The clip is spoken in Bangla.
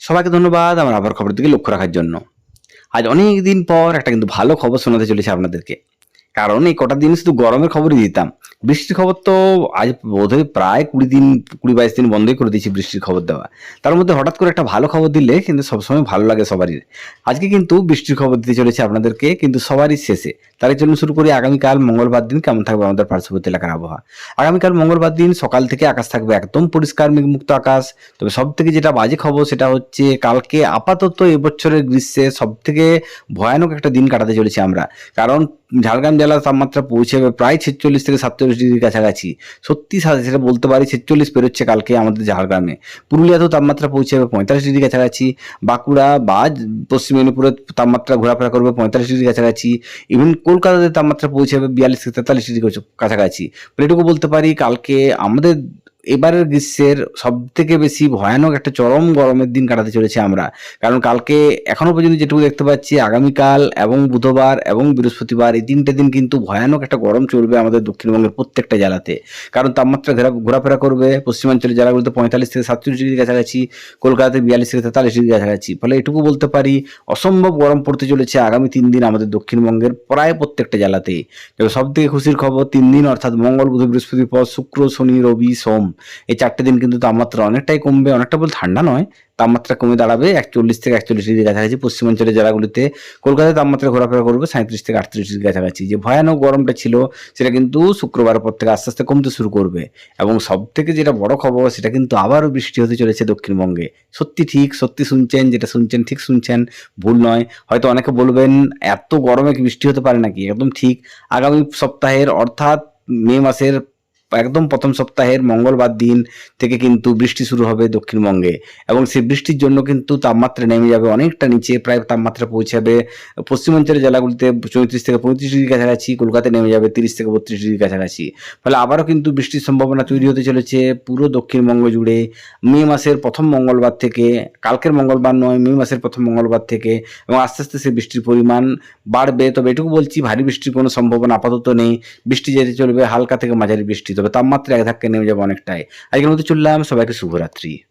সবাইকে ধন্যবাদ আমার আবার খবরের দিকে লক্ষ্য রাখার জন্য। আজ অনেক দিন পর একটা কিন্তু ভালো খবর শোনাতে চলেছে আপনাদেরকে। কারণ এই কটা দিন শুধু গরমের খবরই দিতাম। বৃষ্টির খবর তো আজ বোধহয় প্রায় কুড়ি দিন, কুড়ি বাইশ দিন বন্ধই করে দিয়েছি বৃষ্টির খবর দেওয়া। তার মধ্যে হঠাৎ করে একটা ভালো খবর দিলে কিন্তু সবসময় ভালো লাগে সবারই। আজকে কিন্তু বৃষ্টির খবর দিতে চলেছে আপনাদেরকে, কিন্তু সবারই শেষে। তার জন্য শুরু করি। আগামীকাল মঙ্গলবার দিন কেমন থাকবে আমাদের পার্শ্ববর্তী এলাকার আবহাওয়া? আগামীকাল মঙ্গলবার দিন সকাল থেকে আকাশ থাকবে একদম পরিষ্কার মেঘমুক্ত আকাশ। তবে সব থেকে যেটা বাজে খবর সেটা হচ্ছে কালকে আপাতত এবছরের গ্রীষ্মে সব থেকে ভয়ানক একটা দিন কাটাতে চলেছি আমরা। কারণ ঝাড়গ্রাম জেলার তাপমাত্রা পৌঁছাবে প্রায় ছেচল্লিশ থেকে সাতচল্লিশ ডিগ্রির কাছাকাছি। সত্যি সা- সেটা বলতে পারি ছেচল্লিশ পেরোচ্ছে কালকে আমাদের ঝাড়গ্রামে। পুরুলিয়াতেও তাপমাত্রা পৌঁছাবে পঁয়তাল্লিশ ডিগ্রি কাছাকাছি। বাঁকুড়া বা পশ্চিম মেদিনীপুরের তাপমাত্রা ঘোরাফেরা করবে পঁয়তাল্লিশ ডিগ্রি কাছাকাছি। ইভেন কলকাতাতে তাপমাত্রা পৌঁছাবে বিয়াল্লিশ থেকে তেতাল্লিশ ডিগ্রি কাছাকাছি। এটুকু বলতে পারি কালকে আমাদের এবারের গ্রীষ্মের সব থেকে বেশি ভয়ানক একটা চরম গরমের দিন কাটাতে চলেছে আমরা। কারণ কালকে এখনও পর্যন্ত যেটুকু দেখতে পাচ্ছি, আগামীকাল এবং বুধবার এবং বৃহস্পতিবার এই তিনটে দিন কিন্তু ভয়ানক একটা গরম চলবে আমাদের দক্ষিণবঙ্গের প্রত্যেকটা জেলাতে। কারণ তাপমাত্রা ঘেরা ঘোরাফেরা করবে, পশ্চিমাঞ্চলের জেলাগুলোতে পঁয়তাল্লিশ থেকে সাতচল্লিশ ডিগ্রি কাছাকাছি, কলকাতাতে বিয়াল্লিশ থেকে তেতাল্লিশ ডিগ্রি কাছাকাছি। ফলে এটুকু বলতে পারি, অসম্ভব গরম পড়তে চলেছে আগামী তিন দিন আমাদের দক্ষিণবঙ্গের প্রায় প্রত্যেকটা জেলাতেই তবে সব থেকে খুশির খবর, তিন দিন অর্থাৎ মঙ্গল, বুধ বৃহস্পতিবার শুক্র, শনি, রবি, সোম। এই চারটে দিন কিন্তু তাপমাত্রা অনেকটাই কমবে, অনেকটা বল ঠান্ডা নয়, তাপমাত্রা কমে দাঁড়াবে। একচল্লিশ থেকে একচল্লিশ ডিগ্রি কাছাকাছি পশ্চিমাঞ্চলের জেলাগুলিতে কলকাতায় তাপমাত্রা ঘোরাফেরা করবে সাঁত্রিশ থেকে আটত্রিশ ডিগ্রি কাছাকাছি। যে ভয়ানক গরমটা ছিল, সেটা কিন্তু শুক্রবার পর থেকে আস্তে আস্তে কমতে শুরু করবে। এবং সব থেকে যেটা বড় খবর, সেটা কিন্তু আবারও বৃষ্টি হতে চলেছে দক্ষিণবঙ্গে। সত্যি ঠিক, সত্যি শুনছেন, যেটা শুনছেন ঠিক শুনছেন, ভুল নয়। হয়তো অনেকে বলবেন, এত গরমে বৃষ্টি হতে পারে নাকি? একদম ঠিক। আগামী সপ্তাহের, অর্থাৎ মে মাসের একদম প্রথম সপ্তাহের মঙ্গলবার দিন থেকে কিন্তু বৃষ্টি শুরু হবে দক্ষিণবঙ্গে। এবং সেই বৃষ্টির জন্য কিন্তু তাপমাত্রা নেমে যাবে অনেকটা নিচে, প্রায় তাপমাত্রা পৌঁছাবে পশ্চিমাঞ্চলের জেলাগুলিতে চৌত্রিশ থেকে পঁয়ত্রিশ ডিগ্রি কাছাকাছি কলকাতায় নেমে যাবে তিরিশ থেকে বত্রিশ ডিগ্রি কাছাকাছি। ফলে আবারও কিন্তু বৃষ্টির সম্ভাবনা তৈরি হতে চলেছে পুরো দক্ষিণবঙ্গ জুড়ে। মে মাসের প্রথম মঙ্গলবার থেকে, কালকের মঙ্গলবার নয়, মে মাসের প্রথম মঙ্গলবার থেকে, এবং আস্তে আস্তে সেই বৃষ্টির পরিমাণ বাড়বে। তবে এটুকু বলছি, ভারী বৃষ্টির কোনো সম্ভাবনা আপাতত নেই। বৃষ্টি যেতে চলবে হালকা থেকে মাঝারি বৃষ্টি। তবে তাপমাত্রা এক ধাক্কায় নেমে যাবে অনেকটাই। আজকের মতো চললাম সবাইকে শুভরাত্রি।